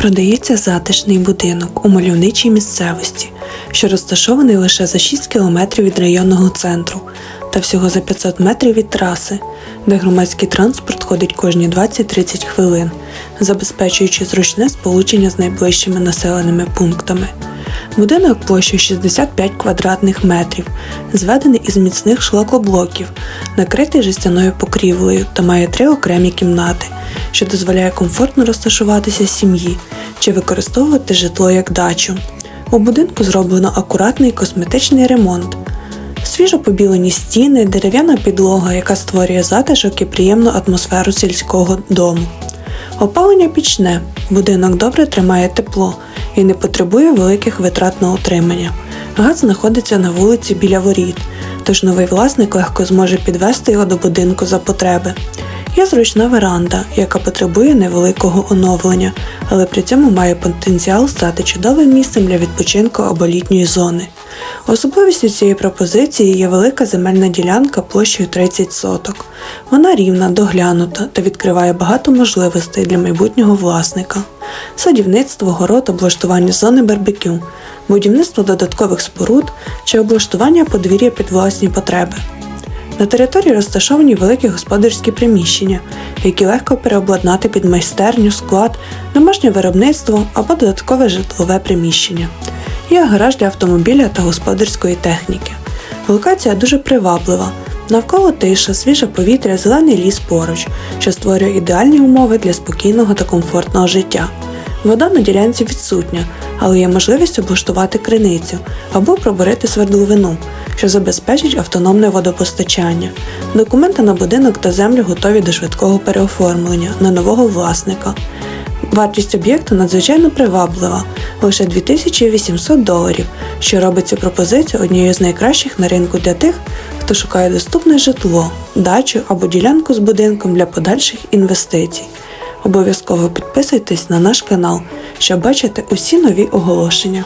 Продається затишний будинок у мальовничій місцевості, що розташований лише за 6 кілометрів від районного центру та всього за 500 метрів від траси, де громадський транспорт ходить кожні 20-30 хвилин, забезпечуючи зручне сполучення з найближчими населеними пунктами. Будинок площею 65 квадратних метрів, зведений із міцних шлакоблоків, накритий жестяною покрівлею та має три окремі кімнати, що дозволяє комфортно розташуватися сім'ї чи використовувати житло як дачу. У будинку зроблено акуратний косметичний ремонт, свіжо побілені стіни, дерев'яна підлога, яка створює затишок і приємну атмосферу сільського дому. Опалення пічне, будинок добре тримає тепло і не потребує великих витрат на утримання. Газ знаходиться на вулиці біля воріт, тож новий власник легко зможе підвести його до будинку за потреби. Є зручна веранда, яка потребує невеликого оновлення, але при цьому має потенціал стати чудовим місцем для відпочинку або літньої зони. Особливістю цієї пропозиції є велика земельна ділянка площею 30 соток. Вона рівна, доглянута та відкриває багато можливостей для майбутнього власника. Садівництво, город, облаштування зони барбекю, будівництво додаткових споруд чи облаштування подвір'я під власні потреби. На території розташовані великі господарські приміщення, які легко переобладнати під майстерню, склад, домашнє виробництво або додаткове житлове приміщення. Є гараж для автомобіля та господарської техніки. Локація дуже приваблива. Навколо тиша, свіже повітря, зелений ліс поруч, що створює ідеальні умови для спокійного та комфортного життя. Вода на ділянці відсутня, але є можливість облаштувати криницю або пробурити свердловину, що забезпечить автономне водопостачання. Документи на будинок та землю готові до швидкого переоформлення на нового власника. Вартість об'єкту надзвичайно приваблива лише 2800 доларів, що робить цю пропозицію однією з найкращих на ринку для тих, хто шукає доступне житло, дачу або ділянку з будинком для подальших інвестицій. Обов'язково підписуйтесь на наш канал, щоб бачити усі нові оголошення.